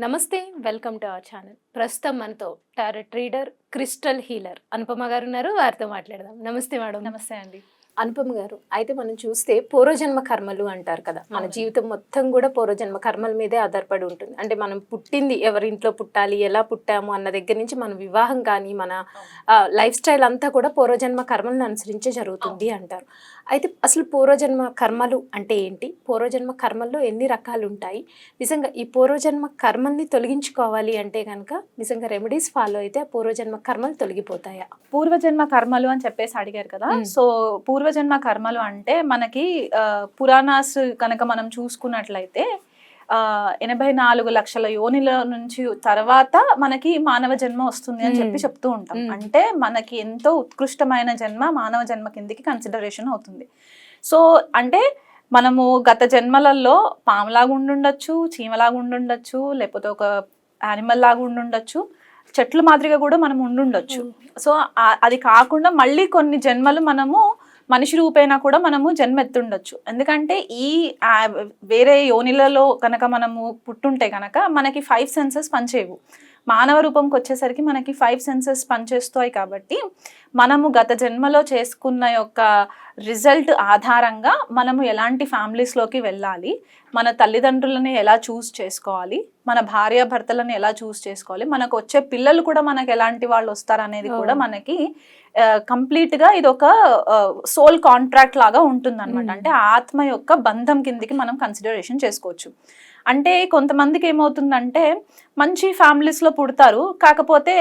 నమస్తే welcome to our channel. ప్రస్తుతం మనతో tarot reader crystal healer Anupama garu ఉన్నారు. వారితో మాట్లాడదాం. నమస్తే మేడం. నమస్తే అండి. అనుపమ గారు అయితే మనం చూస్తే పూర్వజన్మ కర్మలు అంటారు కదా. మన. జీవితం మొత్తం కూడా పూర్వజన్మ కర్మల మీదే ఆధారపడి ఉంటుంది. అంటే మనం పుట్టింది ఎవరింట్లో పుట్టాలి ఎలా పుట్టాము అన్న దగ్గర నుంచి మన వివాహం కానీ మన లైఫ్ స్టైల్ అంతా కూడా పూర్వజన్మ కర్మలను అనుసరించే జరుగుతుంది అంటారు. అయితే అసలు పూర్వజన్మ కర్మలు అంటే ఏంటి? పూర్వజన్మ కర్మల్లో ఎన్ని రకాలు ఉంటాయి? నిజంగా ఈ పూర్వజన్మ కర్మల్ని తొలగించుకోవాలి అంటే కనుక నిజంగా రెమెడీస్ ఫాలో అయితే ఆ పూర్వజన్మ కర్మలు తొలగిపోతాయా? పూర్వజన్మ కర్మలు అని చెప్పేసి అడిగారు కదా. సో పూర్వజన్మ కర్మలు అంటే మనకి పురాణాస్ కనుక మనం చూసుకున్నట్లయితే ఆ, ఎనభై నాలుగు లక్షల యోనిల నుంచి తర్వాత మనకి మానవ జన్మ వస్తుంది అని చెప్పి. చెప్తూ ఉంటాం. అంటే మనకి ఎంతో ఉత్కృష్టమైన జన్మ మానవ జన్మ కిందికి కన్సిడరేషన్ అవుతుంది సో అంటే మనము గత జన్మలలో పాములాగా ఉండుండొచ్చు చీమలాగా ఉండుండొచ్చు లేకపోతే ఒక యానిమల్ లాగా ఉండుండొచ్చు చెట్లు మాదిరిగా కూడా మనం ఉండుండొచ్చు సో అది కాకుండా మళ్ళీ కొన్ని జన్మలు మనము మనిషి రూపేనా కూడా మనము జన్మ ఎత్తుండొచ్చు ఎందుకంటే ఈ వేరే యోనిలలో కనుక మనము పుట్టుంటే కనుక మనకి ఫైవ్ సెన్సెస్ పనిచేయవు. మానవ రూపంకి వచ్చేసరికి మనకి ఫైవ్ సెన్సెస్ పనిచేస్తాయి కాబట్టి మనము గత జన్మలో చేసుకున్న యొక్క రిజల్ట్ ఆధారంగా మనము ఎలాంటి ఫ్యామిలీస్లోకి వెళ్ళాలి? మన తల్లిదండ్రులని ఎలా చూస్ చేసుకోవాలి? మన భార్య భర్తలను ఎలా చూస్ చేసుకోవాలి? మనకు వచ్చే పిల్లలు కూడా మనకు ఎలాంటి వాళ్ళు వస్తారు అనేది కూడా. మనకి కంప్లీట్గా ఇది ఒక సోల్ కాంట్రాక్ట్ లాగా ఉంటుంది. అంటే ఆత్మ యొక్క బంధం కిందికి మనం కన్సిడరేషన్ చేసుకోవచ్చు. అంటే కొంతమందికి ఏమవుతుందంటే మంచి ఫ్యామిలీస్లో పుడతారు. కాకపోతే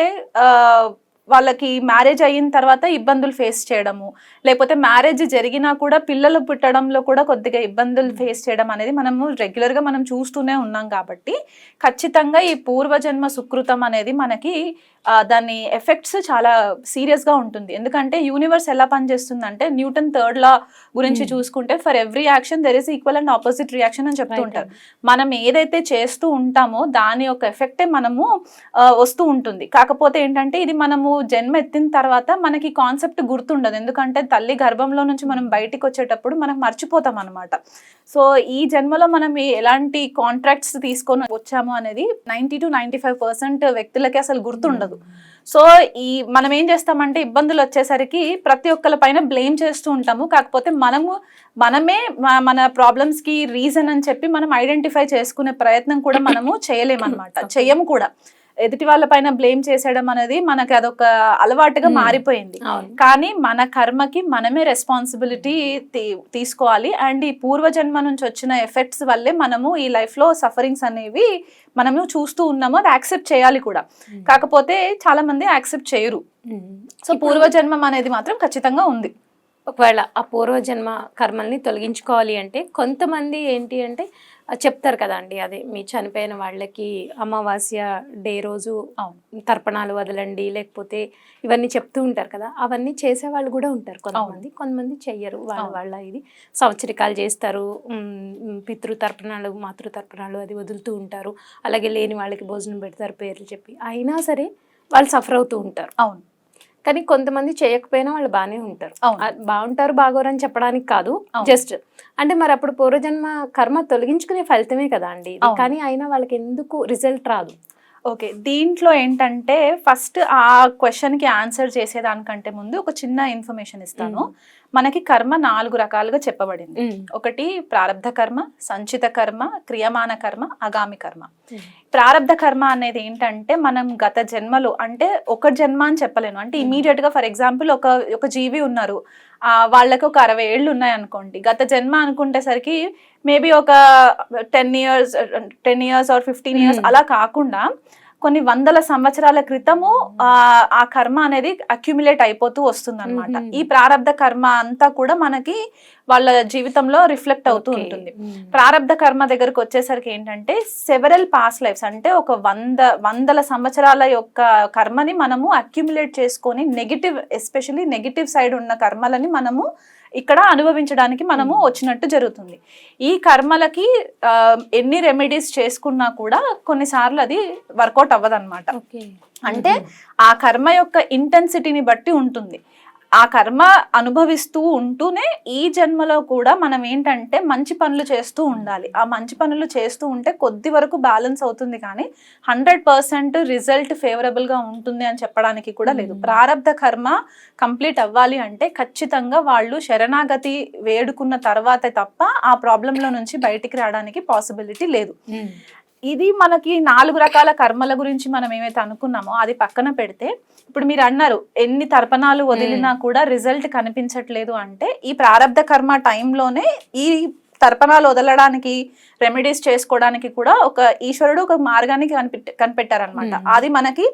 వాళ్ళకి మ్యారేజ్ అయిన తర్వాత ఇబ్బందులు ఫేస్ చేయడము. లేకపోతే మ్యారేజ్ జరిగినా కూడా పిల్లలు పుట్టడంలో కూడా కొద్దిగా ఇబ్బందులు ఫేస్ చేయడం అనేది మనము రెగ్యులర్గా మనం చూస్తూనే ఉన్నాం కాబట్టి ఖచ్చితంగా ఈ పూర్వజన్మ సుకృతం అనేది మనకి దాని ఎఫెక్ట్స్ చాలా సీరియస్గా ఉంటుంది. ఎందుకంటే యూనివర్స్ ఎలా పనిచేస్తుందంటే న్యూటన్ థర్డ్ లా గురించి Hmm. చూసుకుంటే for every action there is equal and opposite reaction అని చెప్తూ ఉంటారు. మనం ఏదైతే చేస్తూ ఉంటామో దాని యొక్క ఎఫెక్టే మనము వస్తూ ఉంటుంది. కాకపోతే ఏంటంటే ఇది మనము జన్మ ఎత్తిన తర్వాత మనకి కాన్సెప్ట్ గుర్తుండదు. ఎందుకంటే తల్లి గర్భంలో నుంచి మనం బయటికి వచ్చేటప్పుడు మనం మర్చిపోతాం అనమాట సో ఈ జన్మలో మనం ఎలాంటి కాంట్రాక్ట్స్ తీసుకొని వచ్చాము అనేది ninety two ninety five percent వ్యక్తులకి అసలు గుర్తుండదు. సో ఈ మనం ఏం చేస్తామంటే ఇబ్బందులు వచ్చేసరికి ప్రతి ఒక్కరి పైన బ్లేమ్ చేస్తూ ఉంటాము. కాకపోతే మనము మనమే మన ప్రాబ్లమ్స్కి రీజన్ అని చెప్పి మనం ఐడెంటిఫై చేసుకునే ప్రయత్నం కూడా మనము చేయలేమన్నమాట. చెయ్యము కూడా. ఎదుటి వాళ్ళ పైన బ్లేమ్ చేసేయడం అనేది మనకి అదొక అలవాటుగా Hmm. మారిపోయింది కానీ మన కర్మకి మనమే రెస్పాన్సిబిలిటీ తీసుకోవాలి అండ్ ఈ పూర్వజన్మ నుంచి వచ్చిన ఎఫెక్ట్స్ వల్లే మనము ఈ లైఫ్లో సఫరింగ్స్ అనేవి మనము చూస్తూ ఉన్నాము అది యాక్సెప్ట్ చేయాలి కూడా Hmm. కాకపోతే చాలా మంది యాక్సెప్ట్ చేయరు ఉమ్. సో పూర్వజన్మం అనేది మాత్రం ఖచ్చితంగా ఉంది ఒకవేళ ఆ పూర్వజన్మ కర్మల్ని తొలగించుకోవాలి అంటే కొంతమంది ఏంటి అంటే చెప్తారు కదా అండి అదే మీ చనిపోయిన వాళ్ళకి అమావాస్య డే రోజు. తర్పణాలు వదలండి లేకపోతే ఇవన్నీ చెప్తూ ఉంటారు కదా అవన్నీ చేసే వాళ్ళు కూడా ఉంటారు కొంతమంది. కొంతమంది చెయ్యరు వాళ్ళ. వాళ్ళ ఇది సంవత్సరికాలు చేస్తారు పితృ తర్పణాలు మాతృ తర్పణాలు అది వదులుతూ ఉంటారు. అలాగే లేని వాళ్ళకి భోజనం పెడతారు పేర్లు చెప్పి. అయినా సరే వాళ్ళు సఫర్ అవుతూ ఉంటారు. అవును. కానీ కొంతమంది చేయకపోయినా వాళ్ళు బాగానే ఉంటారు. బాగుంటారు బాగోరని చెప్పడానికి కాదు. జస్ట్ అంటే మరి అప్పుడు పూర్వజన్మ కర్మ తొలగించుకునే ఫలితమే కదా అండి. కానీ అయినా వాళ్ళకి ఎందుకు రిజల్ట్ రాదు? ఓకే దీంట్లో ఏంటంటే ఫస్ట్ ఆ క్వశ్చన్కి ఆన్సర్ చేసేదానికంటే ముందు ఒక చిన్న ఇన్ఫర్మేషన్ ఇస్తాను. మనకి కర్మ నాలుగు రకాలుగా చెప్పబడింది. ఒకటి ప్రారంధ కర్మ సంచిత కర్మ క్రియమాన కర్మ అగామి కర్మ. ప్రారంధ కర్మ అనేది ఏంటంటే మనం గత జన్మలో అంటే ఒక జన్మ అని చెప్పలేను. అంటే. ఇమీడియట్గా ఫర్ ఎగ్జాంపుల్ ఒక ఒక జీవి ఉన్నారు. ఆ వాళ్ళకి ఒక అరవై ఏళ్ళు ఉన్నాయి అనుకోండి. గత జన్మ అనుకుంటేసరికి మేబీ ఒక ten years ten years or fifteen years. అలా కాకుండా కొన్ని వందల సంవత్సరాల క్రితము ఆ ఆ కర్మ అనేది అక్యుములేట్ అయిపోతూ వస్తుంది అనమాట. ఈ ప్రారంధ కర్మ అంతా కూడా మనకి వాళ్ళ జీవితంలో రిఫ్లెక్ట్ అవుతూ. ఉంటుంది. ప్రారంధ కర్మ దగ్గరకు వచ్చేసరికి ఏంటంటే సెవెరల్ పాస్ లైఫ్స్ అంటే ఒక వంద వందల సంవత్సరాల యొక్క కర్మని మనము అక్యుములేట్ చేసుకొని నెగిటివ్ ఎస్పెషల్లీ నెగిటివ్ సైడ్ ఉన్న కర్మలని మనము ఇక్కడ అనుభవించడానికి మనము. వచ్చినట్టు జరుగుతుంది ఈ కర్మలకి ఆ, ఎన్ని రెమెడీస్ చేసుకున్నా కూడా కొన్నిసార్లు అది వర్కౌట్ అవ్వదన్నమాట Okay. అంటే ఆ కర్మ యొక్క ఇంటెన్సిటీని బట్టి ఉంటుంది ఆ కర్మ అనుభవిస్తూ ఉంటూనే ఈ జన్మలో కూడా మనం ఏంటంటే మంచి పనులు చేస్తూ ఉండాలి. ఆ మంచి పనులు చేస్తూ ఉంటే కొద్ది వరకు బ్యాలెన్స్ అవుతుంది కానీ హండ్రెడ్ పర్సెంట్ రిజల్ట్ ఫేవరబుల్గా ఉంటుంది అని చెప్పడానికి కూడా లేదు. ప్రారంధ కర్మ కంప్లీట్ అవ్వాలి అంటే ఖచ్చితంగా వాళ్ళు శరణాగతి వేడుకున్న తర్వాతే తప్ప ఆ problem లో నుంచి బయటికి రావడానికి పాసిబిలిటీ లేదు. ఇది మనకి నాలుగు రకాల కర్మల గురించి మనం ఏమైతే అనుకున్నామో అది పక్కన పెడితే ఇప్పుడు మీరు అన్నారు ఎన్ని తర్పణాలు వదిలినా కూడా రిజల్ట్ కనిపించట్లేదు అంటే ఈ ప్రారంధ కర్మ టైంలోనే ఈ తర్పణాలు వదలడానికి రెమెడీస్ చేసుకోవడానికి కూడా ఒక ఈశ్వరుడు ఒక మార్గాన్ని కనిపెట్ కనిపెట్టారనమాట. అది మనకి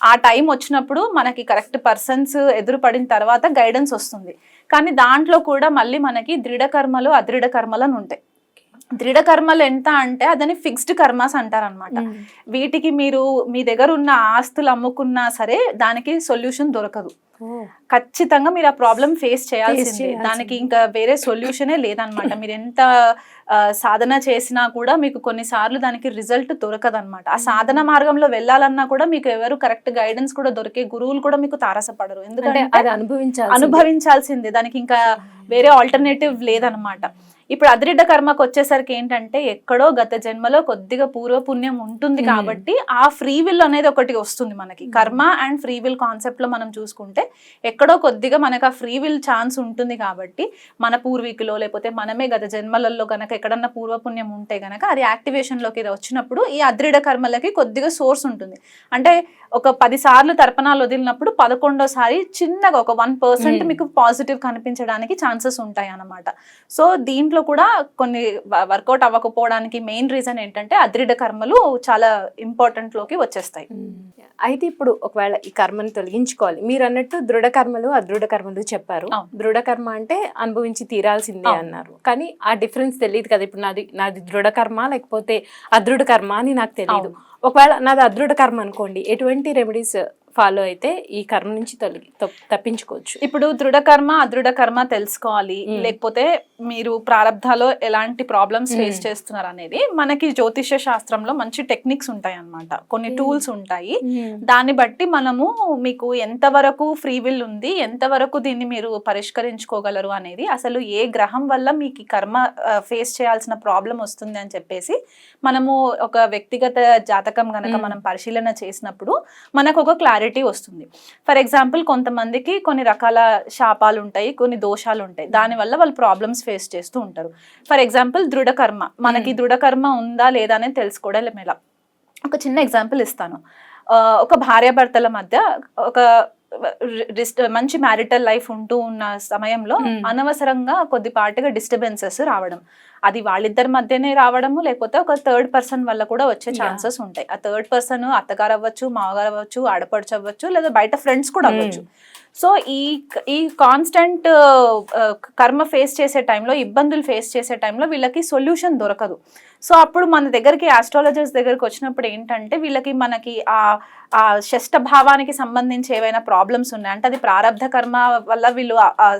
ఆ టైం వచ్చినప్పుడు మనకి కరెక్ట్ పర్సన్స్ ఎదురుపడిన తర్వాత గైడెన్స్ వస్తుంది. కానీ దాంట్లో కూడా మళ్ళీ మనకి దృఢ కర్మలు అదృఢ కర్మలు అని ఉంటాయి. దృఢ కర్మలు ఎంత అంటే అదని ఫిక్స్డ్ కర్మాస్ అంటారనమాట వీటికి మీరు మీ దగ్గర ఉన్న ఆస్తులు అమ్ముకున్నా సరే దానికి సొల్యూషన్ దొరకదు. ఖచ్చితంగా మీరు ఆ ప్రాబ్లం ఫేస్ చేయాల్సిందే. దానికి ఇంకా వేరే సొల్యూషనే లేదనమాట మీరు ఎంత సాధన చేసినా కూడా మీకు కొన్నిసార్లు దానికి రిజల్ట్ దొరకదన్నమాట. ఆ సాధన మార్గంలో వెళ్ళాలన్నా కూడా మీకు ఎవరు కరెక్ట్ గైడెన్స్ కూడా దొరికే గురువులు కూడా మీకు తారసపడరు. ఎందుకంటే అది అనుభవించాలి అనుభవించాల్సిందే. దానికి ఇంకా వేరే ఆల్టర్నేటివ్ లేదనమాట ఇప్పుడు అదిరిడ్డ కర్మకు వచ్చేసరికి ఏంటంటే ఎక్కడో గత జన్మలో కొద్దిగా పూర్వ పుణ్యం ఉంటుంది Hmm. కాబట్టి ఆ ఫ్రీ విల్ అనేది ఒకటి వస్తుంది మనకి. Hmm. కర్మ అండ్ ఫ్రీ విల్ కాన్సెప్ట్లో మనం చూసుకుంటే ఎక్కడో కొద్దిగా మనకు ఆ ఫ్రీ విల్ ఛాన్స్ ఉంటుంది కాబట్టి మన పూర్వీకులో లేకపోతే మనమే గత జన్మలలో గనక ఎక్కడన్నా పూర్వపుణ్యం ఉంటే గనక అది యాక్టివేషన్లోకి వచ్చినప్పుడు ఈ అద్రిడ కర్మలకి కొద్దిగా సోర్స్ ఉంటుంది. అంటే ఒక పది సార్లు తర్పణాలు వదిలినప్పుడు పదకొండోసారి చిన్నగా ఒక వన్ పర్సెంట్ Hmm. మీకు పాజిటివ్ కనిపించడానికి ఛాన్సెస్ ఉంటాయి అన్నమాట. సో దీంట్లో కూడా కొన్ని వర్కౌట్ అవ్వకపోవడానికి మెయిన్ రీజన్ ఏంటంటే అద్రిడ కర్మలు చాలా ఇంపార్టెంట్లోకి వచ్చేస్తాయి అయితే ఇప్పుడు ఒకవేళ ఈ కర్మని తొలగించుకోవాలి. మీరు అన్నట్టు దృఢ కర్మలు అదృఢ కర్మలు చెప్పారు అవును. దృఢ కర్మ అంటే అనుభవించి తీరాల్సిందే. అన్నారు కానీ ఆ డిఫరెన్స్ తెలియదు కదా ఇప్పుడు నాది నాది దృఢ కర్మ లేకపోతే అదృఢ కర్మ అని నాకు తెలియదు. ఒకవేళ నాది అదృఢ కర్మ అనుకోండి ఎటువంటి రెమెడీస్ ఫాలో అయితే ఈ కర్మ నుంచి తొలగి తప్పించుకోవచ్చు ఇప్పుడు దృఢ కర్మ అదృఢ కర్మ తెలుసుకోవాలి. లేకపోతే మీరు ప్రారంధాలో ఎలాంటి ప్రాబ్లమ్స్ ఫేస్. చేస్తున్నారు అనేది మనకి జ్యోతిష్య శాస్త్రంలో మంచి టెక్నిక్స్ ఉంటాయి అన్నమాట కొన్ని. టూల్స్ ఉంటాయి దాన్ని బట్టి మనము మీకు ఎంతవరకు ఫ్రీ విల్ ఉంది ఎంతవరకు దీన్ని మీరు పరిష్కరించుకోగలరు అనేది అసలు ఏ గ్రహం వల్ల మీకు కర్మ ఫేస్ చేయాల్సిన ప్రాబ్లం వస్తుంది అని చెప్పేసి మనము ఒక వ్యక్తిగత జాతకం గనక మ్మ్. మనం పరిశీలన చేసినప్పుడు మనకు ఒక క్లారిటీ వస్తుంది. ఫర్ ఎగ్జాంపుల్ కొంతమందికి కొన్ని రకాల శాపాలు ఉంటాయి కొన్ని దోషాలు ఉంటాయి. దానివల్ల వాళ్ళు ప్రాబ్లమ్స్ ఫేస్ చేస్తూ ఉంటారు. ఫర్ ఎగ్జాంపుల్ దృఢ కర్మ మనకి దృఢ కర్మ ఉందా లేదా అనేది తెలుసుకోవడం ఎలా ఒక చిన్న ఎగ్జాంపుల్ ఇస్తాను. ఒక భార్యాభర్తల మధ్య ఒక మంచి మ్యారిటల్ లైఫ్ ఉంటూ ఉన్న సమయంలో. అనవసరంగా కొద్దిపాటిగా డిస్టర్బెన్సెస్ రావడం అది వాళ్ళిద్దరి మధ్యనే రావడము లేకపోతే ఒక థర్డ్ పర్సన్ వల్ల కూడా వచ్చే. ఛాన్సెస్ ఉంటాయి ఆ థర్డ్ పర్సన్ అత్తగారు అవ్వచ్చు మామగారు అవ్వచ్చు ఆడపడుచు అవ్వచ్చు లేదా బయట ఫ్రెండ్స్ కూడా. అవ్వచ్చు సో ఈ ఈ కాన్స్టెంట్ కర్మ ఫేస్ చేసే టైంలో ఇబ్బందులు ఫేస్ చేసే టైంలో వీళ్ళకి సొల్యూషన్ దొరకదు. సో అప్పుడు మన దగ్గరికి ఆస్ట్రాలజర్స్ దగ్గరికి వచ్చినప్పుడు ఏంటంటే వీళ్ళకి మనకి ఆ ఆ షష్ట భావానికి సంబంధించి ఏవైనా ప్రాబ్లమ్స్ ఉన్నాయి? అంటే అది ప్రారంధ కర్మ వల్ల వీళ్ళు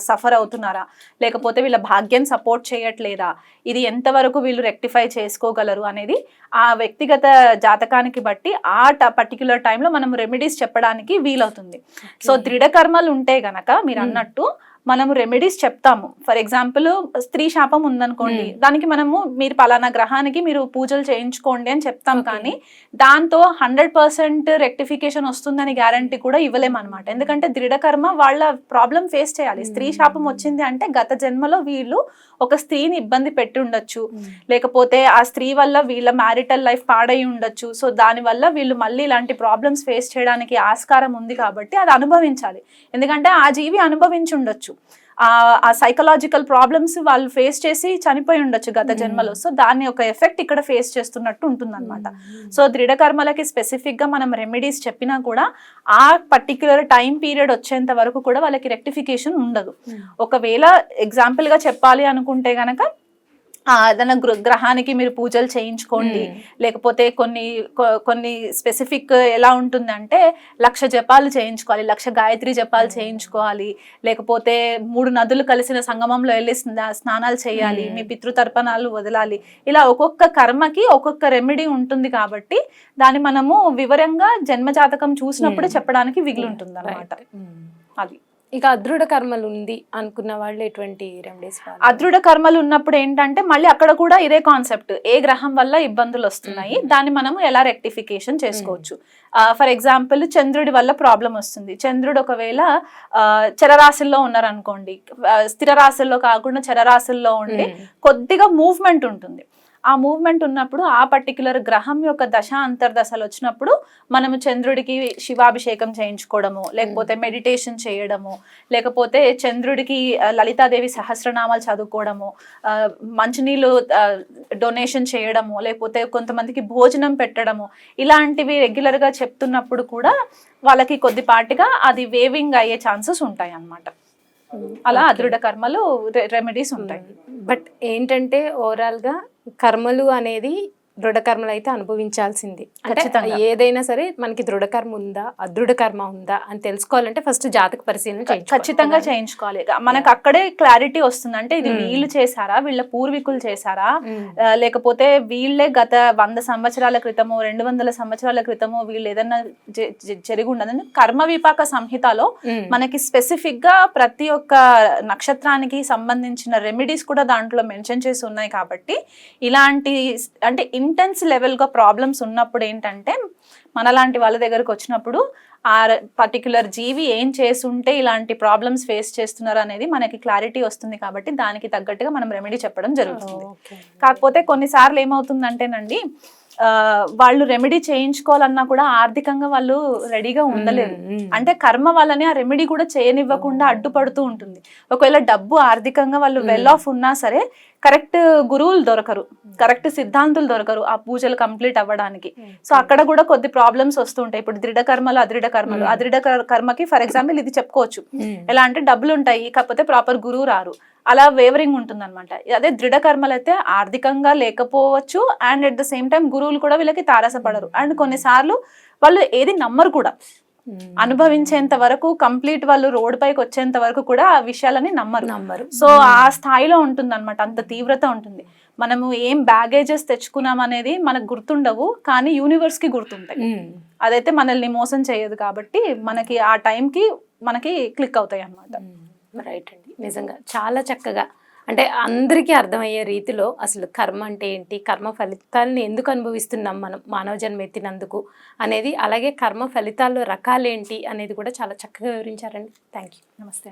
సఫర్ అవుతున్నారా? లేకపోతే వీళ్ళ భాగ్యం సపోర్ట్ చేయట్లేదా? ఇది ఎంతవరకు వీళ్ళు రెక్టిఫై చేసుకోగలరు అనేది ఆ వ్యక్తిగత జాతకానికి బట్టి ఆ పర్టికులర్ టైంలో మనం రెమెడీస్ చెప్పడానికి వీలవుతుంది. సో దృఢ ఉంటే గనక మీరు. అన్నట్టు మనము రెమెడీస్ చెప్తాము. ఫర్ ఎగ్జాంపుల్ స్త్రీ శాపం ఉందనుకోండి Hmm. దానికి మనము మీరు పలానా గ్రహానికి మీరు పూజలు చేయించుకోండి అని చెప్తాం. కానీ దాంతో హండ్రెడ్ పర్సెంట్ రెక్టిఫికేషన్ వస్తుందని గ్యారంటీ కూడా ఇవ్వలేము అనమాట ఎందుకంటే దృఢ కర్మ వాళ్ళ ప్రాబ్లం ఫేస్ చేయాలి. స్త్రీ Hmm. శాపం వచ్చింది అంటే గత జన్మలో వీళ్ళు ఒక స్త్రీని ఇబ్బంది పెట్టి ఉండొచ్చు లేకపోతే ఆ స్త్రీ వల్ల వీళ్ళ మ్యారిటల్ లైఫ్ పాడై ఉండొచ్చు. సో దానివల్ల వీళ్ళు మళ్ళీ ఇలాంటి ప్రాబ్లమ్స్ ఫేస్ చేయడానికి ఆస్కారం ఉంది కాబట్టి అది అనుభవించాలి. ఎందుకంటే ఆ జీవి అనుభవించి ఉండొచ్చు ఆ సైకలాజికల్ ప్రాబ్లమ్స్ వాళ్ళు ఫేస్ చేసి చనిపోయి ఉండొచ్చు గత. జన్మలో. సో దాని ఒక ఎఫెక్ట్ ఇక్కడ ఫేస్ చేస్తున్నట్టు ఉంటుంది సో దృఢ కర్మలకి స్పెసిఫిక్గా మనం రెమెడీస్ చెప్పినా కూడా ఆ పర్టిక్యులర్ టైం పీరియడ్ వచ్చేంత వరకు కూడా వాళ్ళకి రెక్టిఫికేషన్ ఉండదు. ఒకవేళ ఎగ్జాంపుల్గా చెప్పాలి అనుకుంటే గనక ఆ, ఏదైనా గృ- గ్రహానికి మీరు పూజలు చేయించుకోండి. లేకపోతే కొన్ని కొన్ని స్పెసిఫిక్ ఎలా ఉంటుందంటే లక్ష జపాలు చేయించుకోవాలి లక్ష గాయత్రి జపాలు. చేయించుకోవాలి. లేకపోతే మూడు నదులు కలిసిన సంగమంలో వెళ్ళి స్నా- స్నానాలు చేయాలి. మీ పితృతర్పణాలు వదలాలి. ఇలా ఒక్కొక్క కర్మకి ఒక్కొక్క రెమెడీ ఉంటుంది కాబట్టి దాన్ని మనము వివరంగా జన్మ జాతకం చూసినప్పుడే. చెప్పడానికి వీలు ఉంటుంది అనమాట అది. ఇక అదృఢ కర్మలు ఉంది అనుకున్న వాళ్ళు ఎటువంటి రెమెడీస్ అదృఢ కర్మలు ఉన్నప్పుడు ఏంటంటే మళ్ళీ అక్కడ కూడా ఇదే కాన్సెప్ట్ ఏ గ్రహం వల్ల ఇబ్బందులు వస్తున్నాయి దాన్ని మనము ఎలా రెక్టిఫికేషన్ చేసుకోవచ్చు? ఫర్ ఎగ్జాంపుల్ చంద్రుడి వల్ల ప్రాబ్లం వస్తుంది. చంద్రుడు ఒకవేళ చరరాశుల్లో ఉన్నారనుకోండి స్థిర రాశుల్లో కాకుండా చరరాశుల్లో ఉండి కొద్దిగా మూవ్మెంట్ ఉంటుంది. ఆ మూవ్మెంట్ ఉన్నప్పుడు ఆ పర్టికులర్ గ్రహం యొక్క దశ అంతర్దశలు వచ్చినప్పుడు మనము చంద్రుడికి శివాభిషేకం చేయించుకోవడము లేకపోతే మెడిటేషన్ చేయడము లేకపోతే చంద్రుడికి లలితాదేవి సహస్రనామాలు చదువుకోవడము మంచినీళ్ళు డొనేషన్ చేయడము లేకపోతే కొంతమందికి భోజనం పెట్టడము ఇలాంటివి రెగ్యులర్గా చెప్తున్నప్పుడు కూడా వాళ్ళకి కొద్దిపాటిగా అది వేవింగ్ అయ్యే ఛాన్సెస్ ఉంటాయి అన్నమాట అలా అదృఢ కర్మలు రెమెడీస్ ఉంటాయి. బట్ ఏంటంటే ఓవరాల్గా కర్మలు అనేది దృఢ కర్మలు అయితే అనుభవించాల్సింది అంటే. ఏదైనా సరే మనకి దృఢ కర్మ ఉందా అదృఢ కర్మ ఉందా అని తెలుసుకోవాలంటే ఫస్ట్ జాతక పరిశీలన. ఖచ్చితంగా చేయించుకోవాలి మనకు అక్కడే క్లారిటీ వస్తుంది అంటే ఇది వీళ్ళు చేశారా వీళ్ళ పూర్వీకులు చేశారా. ఆ, లేకపోతే వీళ్ళే గత వంద సంవత్సరాల క్రితము రెండు వందల సంవత్సరాల క్రితము వీళ్ళు జ- జరిగి ఉండదని కర్మ విపాక సంహితలో మ్మ్. మనకి స్పెసిఫిక్గా ప్రతి ఒక్క నక్షత్రానికి సంబంధించిన రెమెడీస్ కూడా దాంట్లో మెన్షన్ చేసి ఉన్నాయి కాబట్టి ఇలాంటి అంటే ఇంటెన్స్ లెవెల్గా ప్రాబ్లమ్స్ ఉన్నప్పుడు ఏంటంటే మనలాంటి వాళ్ళ దగ్గరకు వచ్చినప్పుడు ఆ పర్టికులర్ జీవి ఏం చేసుంటే ఇలాంటి ప్రాబ్లమ్స్ ఫేస్ చేస్తున్నారు అనేది మనకి క్లారిటీ వస్తుంది కాబట్టి దానికి తగ్గట్టుగా మనం రెమెడీ చెప్పడం జరుగుతుంది. కాకపోతే కొన్నిసార్లు ఏమవుతుందంటేనండి వాళ్ళు రెమెడీ చేయించుకోవాలన్నా కూడా ఆర్థికంగా వాళ్ళు రెడీగా ఉండలేరు. అంటే కర్మ వాళ్ళని ఆ రెమెడీ కూడా చేయనివ్వకుండా అడ్డుపడుతూ ఉంటుంది. ఒకవేళ డబ్బు ఆర్థికంగా వాళ్ళు వెల్ ఆఫ్ ఉన్నా సరే కరెక్ట్ గురువులు దొరకరు. కరెక్ట్ సిద్ధాంతులు దొరకరు ఆ పూజలు కంప్లీట్ అవ్వడానికి. సో అక్కడ కూడా కొద్ది ప్రాబ్లమ్స్ వస్తుంటాయి ఇప్పుడు దృఢ కర్మలు అదృఢ కర్మలు. అదృఢ కర్- కర్మకి ఫర్ ఎగ్జాంపుల్ ఇది చెప్పుకోవచ్చు. ఎలా అంటే డబ్బులు ఉంటాయి కాకపోతే ప్రాపర్ గురువు రారు. అలా వేవరింగ్ ఉంటుంది అనమాట అదే దృఢ కర్మలు అయితే ఆర్థికంగా లేకపోవచ్చు and at the same time గురువులు కూడా వీళ్ళకి తారసపడరు. అండ్ కొన్నిసార్లు వాళ్ళు ఏది నమ్మరు కూడా. మ్మ్. అనుభవించేంత వరకు కంప్లీట్ వాళ్ళు రోడ్ పైకి వచ్చేంత వరకు కూడా ఆ విషయాలని నమ్మరు. నంబరు సో ఆ స్థాయిలో ఉంటుంది అనమాట అంత తీవ్రత ఉంటుంది. మనము ఏం బ్యాగేజెస్ తెచ్చుకున్నాం అనేది మనకు గుర్తుండవు కానీ యూనివర్స్కి గుర్తుంటాయి. అదైతే మనల్ని మోసం చేయదు కాబట్టి మనకి ఆ టైంకి మనకి క్లిక్ అవుతాయి అన్నమాట రైట్ అండి నిజంగా చాలా చక్కగా. అంటే అందరికీ అర్థమయ్యే రీతిలో అసలు కర్మ అంటే ఏంటి? కర్మ ఫలితాలను ఎందుకు అనుభవిస్తున్నాం మనం? మానవ జన్మ ఎత్తినందుకు అనేది అలాగే కర్మ ఫలితాల్లో రకాలేంటి అనేది కూడా చాలా చక్కగా వివరించారండి. థ్యాంక్ యూ నమస్తే